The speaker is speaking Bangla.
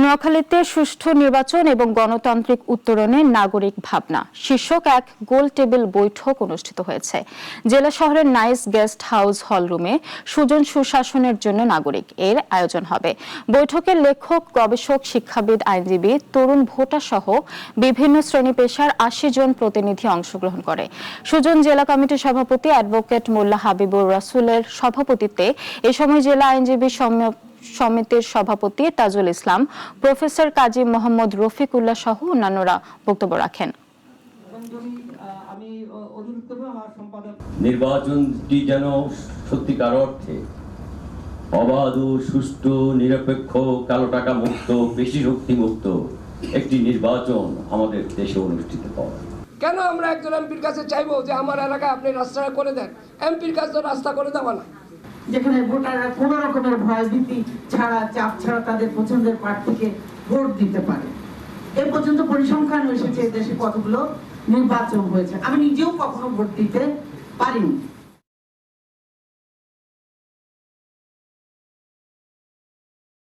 নোয়াখালীতে সুষ্ঠু নির্বাচন এবং গণতান্ত্রিক উত্তরণে নাগরিক ভাবনা। শীর্ষক এক গোল টেবিল বৈঠক অনুষ্ঠিত হয়েছে। জেলা শহরের নাইস গেস্ট হাউস হলরুমে সুজন সুশাসনের জন্য নাগরিক এর আয়োজন হবে। বৈঠকে লেখক, গবেষক, শিক্ষাবিদ, আইনজীবী, তরুণ ভোটার সহ বিভিন্ন শ্রেণি পেশার আশি জন প্রতিনিধি অংশগ্রহণ করে। সুজন জেলা কমিটির সভাপতি অ্যাডভোকেট মোল্লা হাবিবুর রাসুলের সভাপতিত্বে এ সময় জেলা আইনজীবী সম্য- সমিতির সভাপতি তাজুল ইসলাম প্রফেসর কাজী মোহাম্মদ রফিকুল্লাহ সহ অন্যান্যরা বক্তব্য রাখেন। এবং যদি আহ, আমি আহ, অনুরোধ করব আমার সম্পাদক নির্বাচনটি যেন সত্যিকার অর্থে অবাধ ও সুষ্ঠু নিরপেক্ষ কালো টাকা মুক্ত বেশি শক্তি মুক্ত একটি নির্বাচন আমাদের দেশে অনুষ্ঠিত হয় কেন আমরা একজন এমপির কাছে চাইব যে আমার এলাকায় আপনি রাস্তাটা করে দেন? এমপির কাছে তো রাস্তা করে দেওয়া না। যেখানে ভোটাররা কোনো রকমের ভয়ভীতি ছাড়া, চাপ ছাড়া তাদের পছন্দের প্রার্থীকে ভোট দিতে পারে। এ পর্যন্ত পরিসংখ্যান এসেছে দেশে কতগুলো নির্বাচন হয়েছে? আমি নিজেও কখনো ভোট দিতে পারিনি।